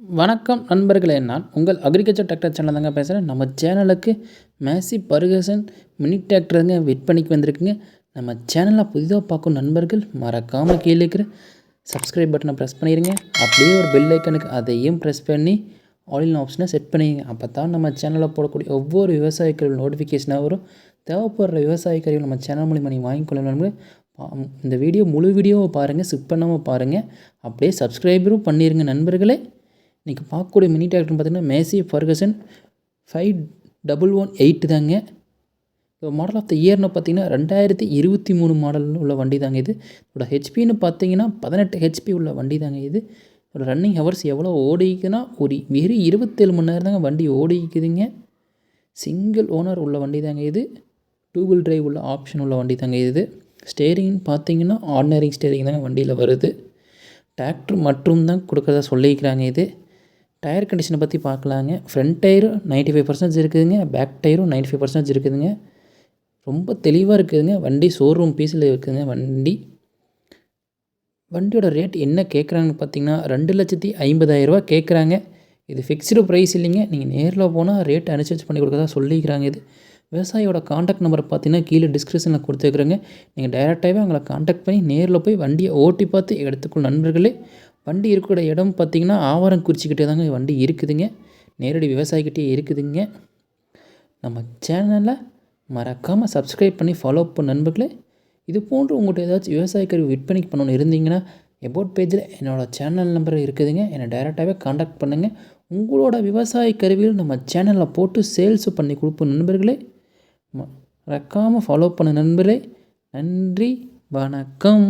வணக்கம் நண்பர்களே நான் உங்கள் அக்ரிகல்ச்சர் டிராக்டர் சேனல் தாங்க பேசுகிறேன் நம்ம சேனலுக்கு மேசி பர்கசன் மினி டிராக்டருங்க விற்பனைக்கு வந்திருக்குங்க. நம்ம சேனலில் புதிதாக பார்க்கும் நண்பர்கள் மறக்காமல் கீழே இருக்கிற சப்ஸ்கிரைப் பட்டனை ப்ரெஸ் பண்ணிடுங்க அப்படியே ஒரு பெல் ஐக்கனுக்கு அதையும் ப்ரெஸ் பண்ணி ஆன்லைன் ஆப்ஷனை செட் பண்ணிடுங்க அப்போ தான் நம்ம சேனலில் போடக்கூடிய ஒவ்வொரு விவசாய கருவி நோட்டிஃபிகேஷனாக வரும். தேவைப்படுற விவசாய கருவி நம்ம சேனல் மூலிமா நீங்கள் வாங்கிக்கொள்ளணும் இந்த வீடியோ முழு வீடியோவை பாருங்கள் ஸ்கிப் பண்ணாமல் பாருங்கள் அப்படியே சப்ஸ்கிரைபரும் பண்ணிடுங்க நண்பர்களே. இன்றைக்கி பார்க்கக்கூடிய மினி டிராக்டர்னு பார்த்தீங்கன்னா Massey Ferguson five double one eight தாங்க. இப்போ மாடல் ஆஃப் த இயர்னு பார்த்தீங்கன்னா ரெண்டாயிரத்தி இருபத்தி மூணு மாடல் உள்ள வண்டி தாங்க இது. இதோட ஹெச்பின்னு பார்த்தீங்கன்னா பதினெட்டு ஹெச்பி உள்ள வண்டி தாங்க இது. இதோட ரன்னிங் ஹவர்ஸ் எவ்வளோ ஓடிக்குதுன்னா ஒரு வெறும் இருபத்தேழு மணி நேரம் தாங்க வண்டி ஓடிக்குதுங்க. சிங்கிள் ஓனர் உள்ள வண்டி தாங்க இது. டூ வீல் டிரைவ் உள்ள ஆப்ஷன் உள்ள வண்டி தாங்க இது. ஸ்டேரிங்னு பார்த்தீங்கன்னா ஆர்டினரி ஸ்டேரிங் தாங்க வண்டியில் வருது. டிராக்டர் மற்றும் தான் கொடுக்குறதா சொல்லிக்கிறாங்க இது. டயர் கண்டிஷனை பற்றி பார்க்கலாங்க. ஃப்ரண்ட் டயரும் நைன்ட்டி ஃபைவ் பர்சன்டேஜ் இருக்குதுங்க. பேக் டயரும் நைன்ட்டி ஃபைவ் பர்சன்டேஜ் இருக்குதுங்க. ரொம்ப தெளிவாக இருக்குதுங்க. வண்டி ஷோரூம் பீஸில் இருக்குதுங்க வண்டி. வண்டியோட ரேட் என்ன கேட்குறாங்கன்னு பார்த்தீங்கன்னா ரெண்டு லட்சத்தி ஐம்பதாயிரரூபா கேட்குறாங்க இது ஃபிக்ஸ்டு ப்ரைஸ் இல்லைங்க. நீங்கள் நேரில் போனால் ரேட் அனுசரிச்சு பண்ணி கொடுக்கறதா சொல்லிக்கிறாங்க இது. விவசாயியோட காண்டாக்ட் நம்பரை பார்த்தீங்கன்னா கீழே டிஸ்கிரிப்ஷனில் கொடுத்துருக்குறேங்க. நீங்கள் டைரெக்டாகவே அவங்கள காண்டாக்ட் பண்ணி நேரில் போய் வண்டியை ஓட்டி பார்த்து எடுத்துக்கொள் நண்பர்களே. வண்டி இருக்கிற இடம் பார்த்திங்கன்னா ஆவாரம் குறிச்சிக்கிட்டே தாங்க வண்டி இருக்குதுங்க. நேரடி விவசாயிக்கிட்டே இருக்குதுங்க. நம்ம சேனலை மறக்காமல் சப்ஸ்கிரைப் பண்ணி ஃபாலோ பண்ண நண்பர்களே. இது போன்று உங்கள்கிட்ட ஏதாச்சும் விவசாய கருவி விற்பனைக்கு பண்ணணும்னு இருந்தீங்கன்னா எபோட் பேஜில் என்னோடய சேனல் நம்பர் இருக்குதுங்க. என்னை டைரெக்டாகவே காண்டாக்ட் பண்ணுங்கள் உங்களோட விவசாய கருவியில் நம்ம சேனலில் போட்டு சேல்ஸ் பண்ணி கொடுப்போம் நண்பர்களே. மறக்காமல் ஃபாலோ பண்ண நண்பர்களே. நன்றி வணக்கம்.